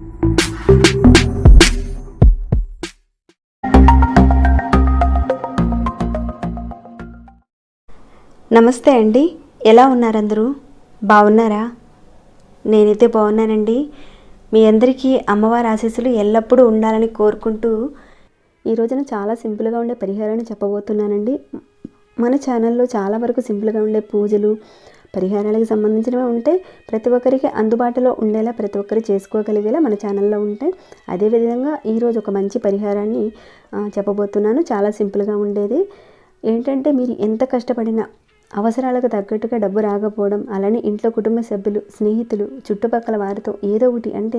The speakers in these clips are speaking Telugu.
నమస్తే అండి. ఎలా ఉన్నారు అందరూ బాగున్నారా? నేనైతే బాగున్నానండి. మీ అందరికీ అమ్మవారి ఆశీస్సులు ఎల్లప్పుడూ ఉండాలని కోరుకుంటూ ఈ రోజున చాలా సింపుల్గా ఉండే పరిహారాన్ని చెప్పబోతున్నానండి. మన ఛానల్లో చాలా వరకు సింపుల్గా ఉండే పూజలు పరిహారాలకు సంబంధించినవి ఉంటే ప్రతి ఒక్కరికి అందుబాటులో ఉండేలా ప్రతి ఒక్కరు చేసుకోగలిగేలా మన ఛానల్లో ఉంటాయి అదేవిధంగా ఈరోజు ఒక మంచి పరిహారాన్ని చెప్పబోతున్నాను. చాలా సింపుల్గా ఉండేది. ఏంటంటే మీరు ఎంత కష్టపడినా అవసరాలకు తగ్గట్టుగా డబ్బు రాకపోవడం అలానే ఇంట్లో కుటుంబ సభ్యులు స్నేహితులు చుట్టుపక్కల వారితో ఏదో ఒకటి అంటే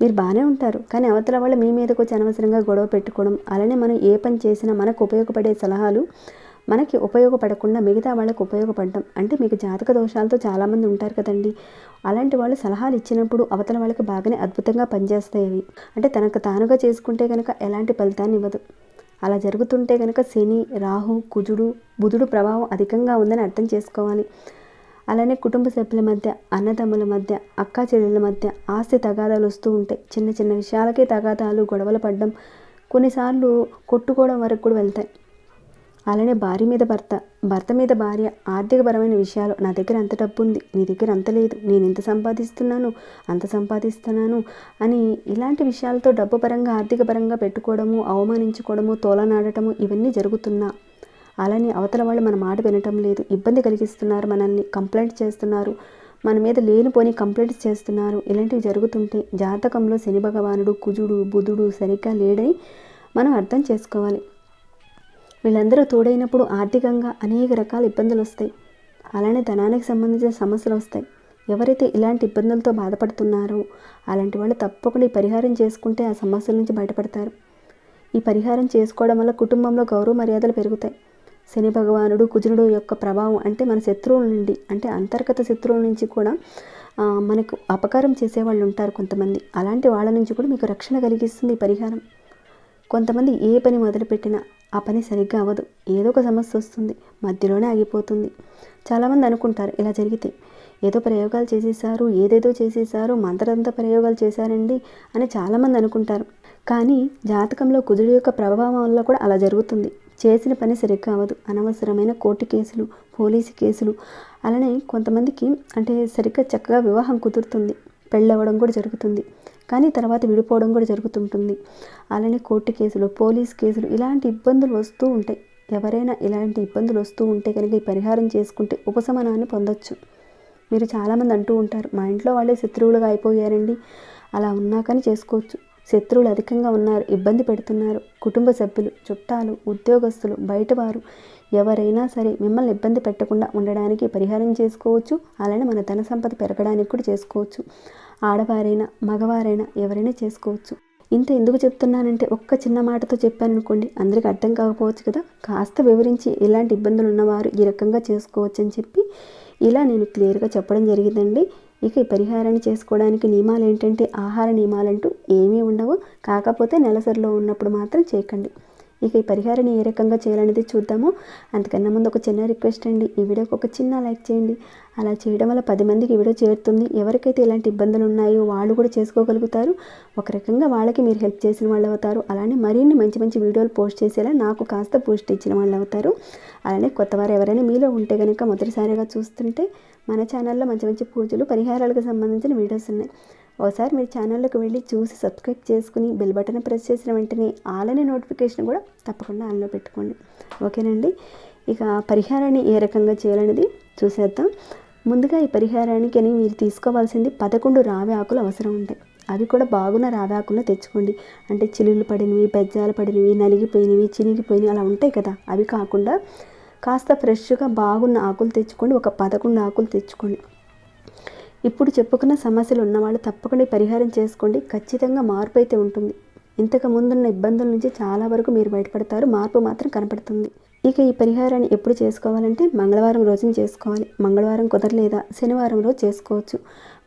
మీరు బాగానే ఉంటారు. కానీ అవతల వాళ్ళు మీ మీదకు వచ్చి అనవసరంగా గొడవ పెట్టుకోవడం అలానే మనం ఏ పని చేసినా మనకు ఉపయోగపడే సలహాలు మనకి ఉపయోగపడకుండా మిగతా వాళ్ళకు ఉపయోగపడడం. అంటే మీకు జాతక దోషాలతో చాలామంది ఉంటారు కదండి. అలాంటి వాళ్ళు సలహాలు ఇచ్చినప్పుడు అవతల వాళ్ళకి బాగానే అద్భుతంగా పనిచేస్తాయి అవి. అంటే తనకు తానుగా చేసుకుంటే కనుక ఎలాంటి ఫలితాన్ని ఇవ్వదు. అలా జరుగుతుంటే కనుక శని రాహు కుజుడు బుధుడు ప్రభావం అధికంగా ఉందని అర్థం చేసుకోవాలి. అలానే కుటుంబ సభ్యుల మధ్య అన్నదమ్ముల మధ్య అక్కా చెల్లెల మధ్య ఆస్తి తగాదాలు వస్తూ ఉంటాయి. చిన్న చిన్న విషయాలకే తగాదాలు గొడవలు పడడం కొన్నిసార్లు కొట్టుకోవడం వరకు కూడా వెళ్తాయి. అలానే భార్య మీద భర్త. భర్త మీద భార్య ఆర్థికపరమైన విషయాలు. నా దగ్గర అంత డబ్బు ఉంది నీ దగ్గర అంత లేదు. నేను ఎంత సంపాదిస్తున్నాను. అంత సంపాదిస్తున్నాను అని ఇలాంటి విషయాలతో డబ్బు పరంగా ఆర్థిక పరంగా పెట్టుకోవడము అవమానించుకోవడము తోలనాడటము ఇవన్నీ జరుగుతున్నా. అలానే అవతల వాళ్ళు మన మాట వినటం లేదు. ఇబ్బంది కలిగిస్తున్నారు మనల్ని. కంప్లైంట్ చేస్తున్నారు. మన మీద లేనిపోని కంప్లైంట్స్ చేస్తున్నారు. ఇలాంటివి జరుగుతుంటే జాతకంలో శని భగవానుడు కుజుడు బుధుడు సరిగ్గా లేడని మనం అర్థం చేసుకోవాలి. వీళ్ళందరూ తోడైనప్పుడు ఆర్థికంగా అనేక రకాల ఇబ్బందులు వస్తాయి. అలానే ధనానికి సంబంధించిన సమస్యలు వస్తాయి. ఎవరైతే ఇలాంటి ఇబ్బందులతో బాధపడుతున్నారో అలాంటి వాళ్ళు తప్పకుండా ఈ పరిహారం చేసుకుంటే ఆ సమస్యల నుంచి బయటపడతారు. ఈ పరిహారం చేసుకోవడం వల్ల కుటుంబంలో గౌరవ మర్యాదలు పెరుగుతాయి. శని భగవానుడు కుజునుడు యొక్క ప్రభావం అంటే మన శత్రువుల నుండి అంటే అంతర్గత శత్రువుల నుంచి కూడా మనకు అపకారం చేసేవాళ్ళు ఉంటారు కొంతమంది. అలాంటి వాళ్ళ నుంచి కూడా మీకు రక్షణ కలిగిస్తుంది ఈ పరిహారం. కొంతమంది ఏ పని మొదలుపెట్టినా ఆ పని సరిగ్గా అవ్వదు. ఏదో ఒక సమస్య వస్తుంది. మధ్యలోనే ఆగిపోతుంది. చాలామంది అనుకుంటారు ఇలా జరిగితే ఏదో ప్రయోగాలు చేసేసారు ఏదేదో చేసేసారు మంత్రంత ప్రయోగాలు చేశారండి అని చాలామంది అనుకుంటారు. కానీ జాతకంలో కుజుడు యొక్క ప్రభావం వల్ల కూడా అలా జరుగుతుంది. చేసిన పని సరిగ్గా అవ్వదు. అనవసరమైన కోర్టు కేసులు పోలీసు కేసులు అలానే కొంతమందికి అంటే సరిగ్గా చక్కగా వివాహం కుదురుతుంది. పెళ్ళవడం కూడా జరుగుతుంది. కానీ తర్వాత విడిపోవడం కూడా జరుగుతుంటుంది. అలానే కోర్టు కేసులు పోలీస్ కేసులు ఇలాంటి ఇబ్బందులు వస్తూ ఉంటాయి. ఎవరైనా ఇలాంటి ఇబ్బందులు వస్తూ ఉంటే కనుక ఈ పరిహారం చేసుకుంటే ఉపశమనాన్ని పొందొచ్చు. మీరు చాలామంది అంటూ ఉంటారు మా ఇంట్లో వాళ్ళే శత్రువులుగా అయిపోయారండి. అలా ఉన్నా కానీ చేసుకోవచ్చు. శత్రువులు అధికంగా ఉన్నారు ఇబ్బంది పెడుతున్నారు. కుటుంబ సభ్యులు చుట్టాలు ఉద్యోగస్తులు బయటవారు ఎవరైనా సరే మిమ్మల్ని ఇబ్బంది పెట్టకుండా ఉండడానికి పరిహారం చేసుకోవచ్చు. అలానే మన ధన సంపద పెరగడానికి కూడా చేసుకోవచ్చు. ఆడవారైనా మగవారైనా ఎవరైనా చేసుకోవచ్చు. ఇంత ఎందుకు చెప్తున్నానంటే ఒక్క చిన్న మాటతో చెప్పాననుకోండి అందరికీ అందరికి అర్థం కాకపోవచ్చు కదా. కాస్త వివరించి ఇలాంటి ఇబ్బందులు ఉన్నవారు ఈ రకంగా చేసుకోవచ్చు అని చెప్పి ఇలా నేను క్లియర్గా చెప్పడం జరిగిందండి. ఇక ఈ పరిహారాన్ని చేసుకోవడానికి నియమాలు ఏంటంటే ఆహార నియమాలంటూ ఏమీ ఉండవు. కాకపోతే నెలసరిలో ఉన్నప్పుడు మాత్రం చేయకండి. ఇక ఈ పరిహారాన్ని ఏ రకంగా చేయాలనేది చూద్దాము. అంతకన్నా ముందు ఒక చిన్న రిక్వెస్ట్ అండి. ఈ వీడియోకి ఒక చిన్న లైక్ చేయండి. అలా చేయడం వల్ల పది మందికి ఈ వీడియో చేరుతుంది. ఎవరికైతే ఇలాంటి ఇబ్బందులు ఉన్నాయో వాళ్ళు కూడా చేసుకోగలుగుతారు. ఒక రకంగా వాళ్ళకి మీరు హెల్ప్ చేసిన వాళ్ళు అవుతారు. అలానే మరిన్ని మంచి మంచి వీడియోలు పోస్ట్ చేసేలా నాకు కాస్త పోస్ట్ ఇచ్చిన వాళ్ళు అవుతారు. అలానే కొత్తవారు ఎవరైనా మీలో ఉంటే కనుక మొదటిసారిగా చూస్తుంటే మన ఛానల్లో మంచి మంచి పూజలు పరిహారాలకు సంబంధించిన వీడియోస్ ఉన్నాయి. ఒకసారి మీరు ఛానల్లోకి వెళ్ళి చూసి సబ్స్క్రైబ్ చేసుకుని బెల్ బటన్ ప్రెస్ చేసిన వెంటనే ఆలనే నోటిఫికేషన్ కూడా తప్పకుండా ఆన్లో పెట్టుకోండి. ఓకేనండి? ఇక పరిహారాన్ని ఏ రకంగా చేయాలనేది చూసేద్దాం. ముందుగా ఈ పరిహారానికి అని మీరు తీసుకోవాల్సింది పదకొండు రావి ఆకులు అవసరం ఉంటాయి అవి కూడా బాగున్న రావి ఆకులను తెచ్చుకోండి. అంటే చిలులు పడినవి పెజ్జాలు పడినవి నలిగిపోయినవి చినిగిపోయినవి అలా ఉంటాయి కదా. అవి కాకుండా కాస్త ఫ్రెష్గా బాగున్న ఆకులు తెచ్చుకోండి. ఒక పదకొండు ఆకులు తెచ్చుకోండి. ఇప్పుడు చెప్పుకున్న సమస్యలు ఉన్నవాళ్ళు తప్పకుండా పరిహారం చేసుకోండి. ఖచ్చితంగా మార్పు అయితే ఉంటుంది. ఇంతకు ముందున్న ఇబ్బందుల నుంచి చాలా వరకు మీరు బయటపడతారు. మార్పు మాత్రం కనపడుతుంది. ఇక ఈ పరిహారాన్ని ఎప్పుడు చేసుకోవాలంటే మంగళవారం రోజున చేసుకోవాలి. మంగళవారం కుదరలేదా? శనివారం రోజు చేసుకోవచ్చు.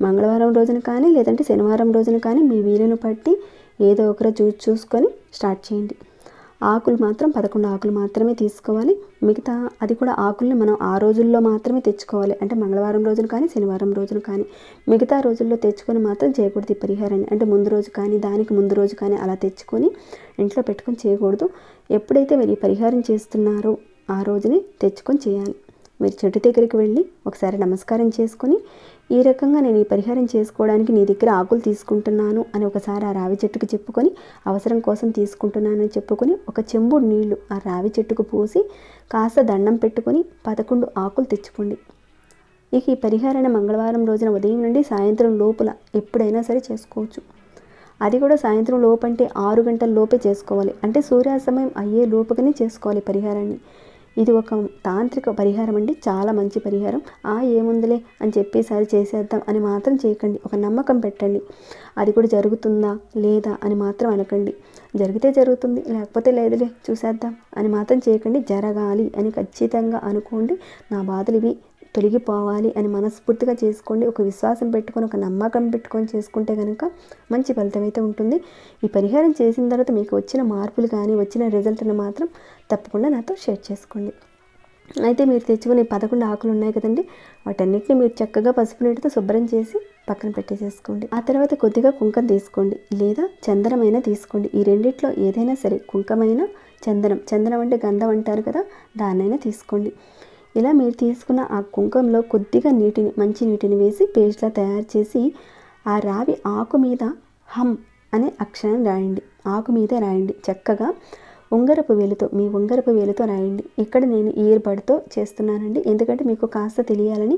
మంగళవారం రోజున కానీ లేదంటే శనివారం రోజున కానీ మీ వీలును బట్టి ఏదో ఒకరు చూసి చూసుకొని స్టార్ట్ చేయండి. ఆకులు మాత్రం పదకొండు ఆకులు మాత్రమే తీసుకోవాలి. మిగతా అది కూడా ఆకుల్ని మనం ఆ రోజుల్లో మాత్రమే తెచ్చుకోవాలి. అంటే మంగళవారం రోజున కానీ శనివారం రోజున కానీ మిగతా రోజుల్లో తెచ్చుకొని మాత్రం చేయకూడదు ఈ పరిహారాన్ని. అంటే ముందు రోజు కానీ దానికి ముందు రోజు కానీ అలా తెచ్చుకొని ఇంట్లో పెట్టుకొని చేయకూడదు. ఎప్పుడైతే మీరు ఈ పరిహారం చేస్తున్నారో ఆ రోజునే తెచ్చుకొని చేయాలి. మీరు చెట్టు దగ్గరికి వెళ్ళి ఒకసారి నమస్కారం చేసుకొని ఈ రకంగా నేను ఈ పరిహారం చేసుకోవడానికి నీ దగ్గర ఆకులు తీసుకుంటున్నాను అని ఒకసారి ఆ రావి చెట్టుకు చెప్పుకొని అవసరం కోసం తీసుకుంటున్నానని చెప్పుకొని ఒక చెంబుడు నీళ్ళు ఆ రావి చెట్టుకు పోసి కాస్త దండం పెట్టుకొని పదకొండు ఆకులు తెచ్చుకోండి. ఇక ఈ పరిహారాన్ని మంగళవారం రోజున ఉదయం నుండి సాయంత్రం లోపల ఎప్పుడైనా సరే చేసుకోవచ్చు. అది కూడా సాయంత్రం లోపంటే ఆరు గంటల లోపే చేసుకోవాలి. అంటే సూర్యాస్తమయం అయ్యే లోపుగానే చేసుకోవాలి పరిహారాన్ని. ఇది ఒక తాంత్రిక పరిహారం అండి. చాలా మంచి పరిహారం. ఆ ఏముందిలే అని చెప్పేసారి చేసేద్దాం అని మాత్రం చేయకండి. ఒక నమ్మకం పెట్టండి. అది కూడా జరుగుతుందా లేదా అని మాత్రం అనకండి. జరిగితే జరుగుతుంది లేకపోతే లేదులే చూసేద్దాం అని మాత్రం చేయకండి. జరగాలి అని ఖచ్చితంగా అనుకోండి. నా బాధలు ఇవి. తొలగిపోవాలి అని మనస్ఫూర్తిగా చేసుకోండి. ఒక విశ్వాసం పెట్టుకొని ఒక నమ్మకం పెట్టుకొని చేసుకుంటే కనుక మంచి ఫలితం అయితే ఉంటుంది. ఈ పరిహారం చేసిన తర్వాత మీకు వచ్చిన మార్పులు కానీ వచ్చిన రిజల్ట్ని మాత్రం తప్పకుండా నాతో షేర్ చేసుకోండి. అయితే మీరు తెచ్చుకునే పదకొండు ఆకులు ఉన్నాయి కదండి. వాటన్నిటిని మీరు చక్కగా పసుపు నీటితో శుభ్రం చేసి పక్కన పెట్టేసేసుకోండి. ఆ తర్వాత కొద్దిగా కుంకం తీసుకోండి. లేదా చందనమైనా తీసుకోండి. ఈ రెండిట్లో ఏదైనా సరే కుంకమైన చందనం. చందనం అంటే గంధం అంటారు కదా దాన్నైనా తీసుకోండి. ఇలా మీరు తీసుకున్న ఆ కుంకంలో కొద్దిగా నీటిని మంచి నీటిని వేసి పేస్ట్లా తయారు చేసి ఆ రావి ఆకు మీద హమ్ అనే అక్షరం రాయండి. ఆకు మీద రాయండి. చక్కగా ఉంగరపు వేలుతో మీ ఉంగరపు వేలుతో రాయండి. ఇక్కడ నేను ఇయర్ బడ్తో చేస్తున్నానండి. ఎందుకంటే మీకు కాస్త తెలియాలని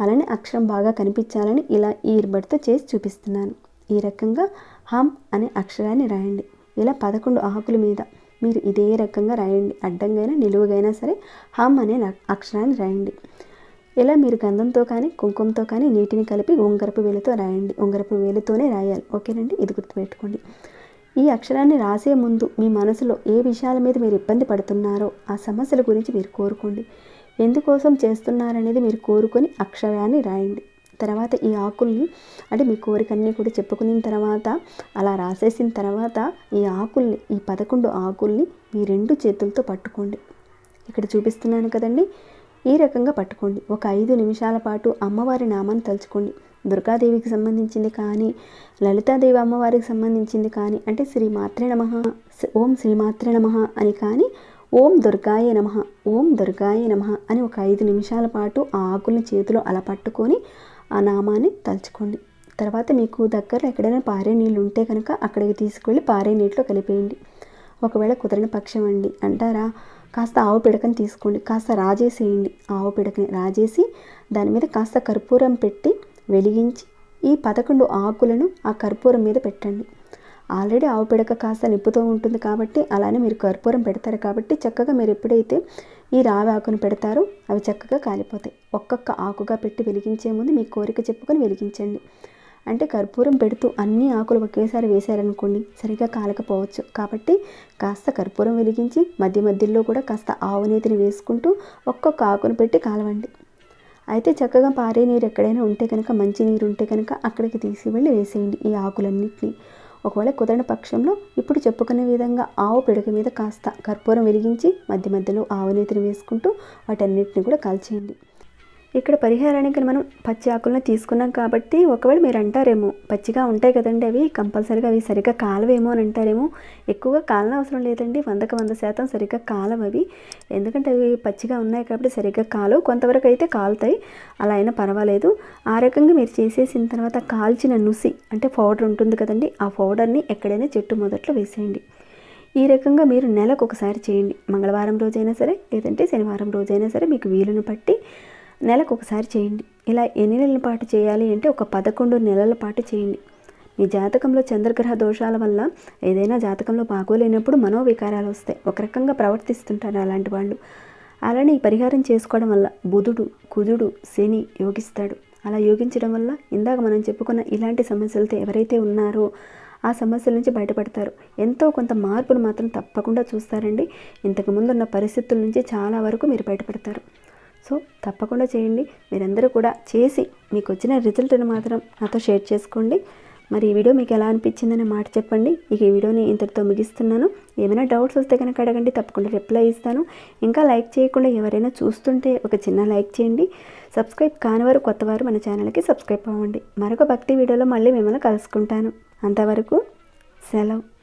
అలానే అక్షరం బాగా కనిపించాలని ఇలా ఇయర్ బడ్తో చేసి చూపిస్తున్నాను. ఈ రకంగా హమ్ అనే అక్షరాన్ని రాయండి. ఇలా పదకొండు ఆకుల మీద మీరు ఇదే రకంగా రాయండి. అడ్డంగైనా నిలువుగైనా సరే హమ్ అనే అక్షరాన్ని రాయండి. ఇలా మీరు గంధంతో కానీ కుంకుమతో కానీ నీటిని కలిపి ఉంగరపు వేలుతో రాయండి. ఉంగరపు వేలితోనే రాయాలి. ఓకేనండి? ఇది గుర్తుపెట్టుకోండి. ఈ అక్షరాన్ని రాసే ముందు మీ మనసులో ఏ విషయాల మీద మీరు ఇబ్బంది పడుతున్నారో ఆ సమస్యల గురించి మీరు కోరుకోండి. ఎందుకోసం చేస్తున్నారనేది మీరు కోరుకొని అక్షరాన్ని రాయండి. తర్వాత ఈ ఆకుల్ని అంటే మీ కోరికన్నీ కూడా చెప్పుకున్న తర్వాత అలా రాసేసిన తర్వాత ఈ ఆకుల్ని ఈ పదకొండు ఆకుల్ని మీ రెండు చేతులతో పట్టుకోండి. ఇక్కడ చూపిస్తున్నాను కదండి. ఈ రకంగా పట్టుకోండి. ఒక ఐదు నిమిషాల పాటు అమ్మవారి నామాన్ని తలుచుకోండి. దుర్గాదేవికి సంబంధించింది కానీ లలితాదేవి అమ్మవారికి సంబంధించింది కానీ అంటే శ్రీ మాత్రే నమ ఓం శ్రీ మాత్రే నమ అని కానీ ఓం దుర్గాయ నమ ఓం దుర్గాయ నమ అని ఒక ఐదు నిమిషాల పాటు ఆ ఆకుల్ని చేతిలో అలా పట్టుకొని ఆ నామాన్ని తలుచుకోండి. తర్వాత మీకు దగ్గరలో ఎక్కడైనా పారే నీళ్ళు ఉంటే కనుక అక్కడికి తీసుకువెళ్ళి పారే నీటిలో కలిపేయండి. ఒకవేళ కుదరని పక్షం అండి అంటారా? కాస్త ఆవు పిడకని తీసుకోండి. కాస్త రాజేసేయండి. ఆవు పిడకని రాజేసి దాని మీద కాస్త కర్పూరం పెట్టి వెలిగించి ఈ పదకొండు ఆకులను ఆ కర్పూరం మీద పెట్టండి. ఆల్రెడీ ఆవు పిడక కాస్త నిప్పుతో ఉంటుంది కాబట్టి అలానే మీరు కర్పూరం పెడతారు కాబట్టి చక్కగా మీరు ఎప్పుడైతే ఈ రావి ఆకును పెడతారు. అవి చక్కగా కాలిపోతాయి. ఒక్కొక్క ఆకుగా పెట్టి వెలిగించే ముందు మీ కోరిక చెప్పుకొని వెలిగించండి. అంటే కర్పూరం పెడుతూ అన్ని ఆకులు ఒకేసారి వేశారనుకోండి సరిగా కాలకపోవచ్చు. కాబట్టి కాస్త కర్పూరం వెలిగించి మధ్య మధ్యలో కూడా కాస్త ఆవు నీతిని వేసుకుంటూ ఒక్కొక్క ఆకును పెట్టి కాలవండి. అయితే చక్కగా పారే నీరు ఎక్కడైనా ఉంటే కనుక మంచి నీరు ఉంటే కనుక అక్కడికి తీసి వెళ్ళి వేసేయండి ఈ ఆకులన్నింటినీ. ఒకవేళ కుదరని పక్షంలో ఇప్పుడు చెప్పుకునే విధంగా ఆవు పిడక మీద కాస్త కర్పూరం వెలిగించి మధ్య మధ్యలో ఆవు నీతిని వేసుకుంటూ వాటన్నిటిని కూడా కాల్చేయండి. ఇక్కడ పరిహారానికి మనం పచ్చి ఆకులను తీసుకున్నాం కాబట్టి ఒకవేళ మీరు అంటారేమో పచ్చిగా ఉంటాయి కదండి అవి కంపల్సరీగా అవి సరిగ్గా కాలవేమో అని అంటారేమో ఎక్కువగా కాలన అవసరం లేదండి వందకు వంద శాతం సరిగ్గా కాలవవి అవి. ఎందుకంటే అవి పచ్చిగా ఉన్నాయి కాబట్టి సరిగ్గా కాలు కొంతవరకు అయితే కాలుతాయి అలా అయినా పర్వాలేదు. ఆ రకంగా మీరు చేసేసిన తర్వాత కాల్చిన నుసి అంటే పౌడర్ ఉంటుంది కదండి ఆ పౌడర్ని ఎక్కడైనా చెట్టు మొదట్లో వేసేయండి. ఈ రకంగా మీరు నెలకు ఒకసారి చేయండి. మంగళవారం రోజైనా సరే లేదంటే శనివారం రోజైనా సరే మీకు వీలును బట్టి నెలకు ఒకసారి చేయండి. ఇలా ఎన్ని నెలల పాటు చేయాలి అంటే ఒక పదకొండు నెలల పాటు చేయండి. మీ జాతకంలో చంద్రగ్రహ దోషాల వల్ల ఏదైనా జాతకంలో బాగోలేనప్పుడు మనోవికారాలు వస్తాయి. ఒక రకంగా ప్రవర్తిస్తుంటారు అలాంటి వాళ్ళు. అలానే ఈ పరిహారం చేసుకోవడం వల్ల బుధుడు కుజుడు శని యోగిస్తాడు. అలా యోగించడం వల్ల ఇందాక మనం చెప్పుకున్న ఇలాంటి సమస్యలతో ఎవరైతే ఉన్నారో ఆ సమస్యల నుంచి బయటపడతారు. ఎంతో కొంత మార్పును మాత్రం తప్పకుండా చూస్తారండి. ఇంతకుముందు ఉన్న పరిస్థితుల నుంచి చాలా వరకు మీరు బయటపడతారు. సో తప్పకుండా చేయండి. మీరందరూ కూడా చేసి మీకు వచ్చిన రిజల్ట్ని మాత్రం నాతో షేర్ చేసుకోండి. మరి ఈ వీడియో మీకు ఎలా అనిపించిందనే మాట చెప్పండి. ఇక ఈ వీడియోని ఇంతటితో ముగిస్తున్నాను. ఏమైనా డౌట్స్ వస్తే కనుక అడగండి తప్పకుండా రిప్లై ఇస్తాను. ఇంకా లైక్ చేయకుండా ఎవరైనా చూస్తుంటే ఒక చిన్న లైక్ చేయండి. సబ్స్క్రైబ్ కానివారు కొత్తవారు మన ఛానల్కి సబ్స్క్రైబ్ అవ్వండి. మరొక భక్తి వీడియోలో మళ్ళీ మిమ్మల్ని కలుసుకుంటాను. అంతవరకు సెలవు.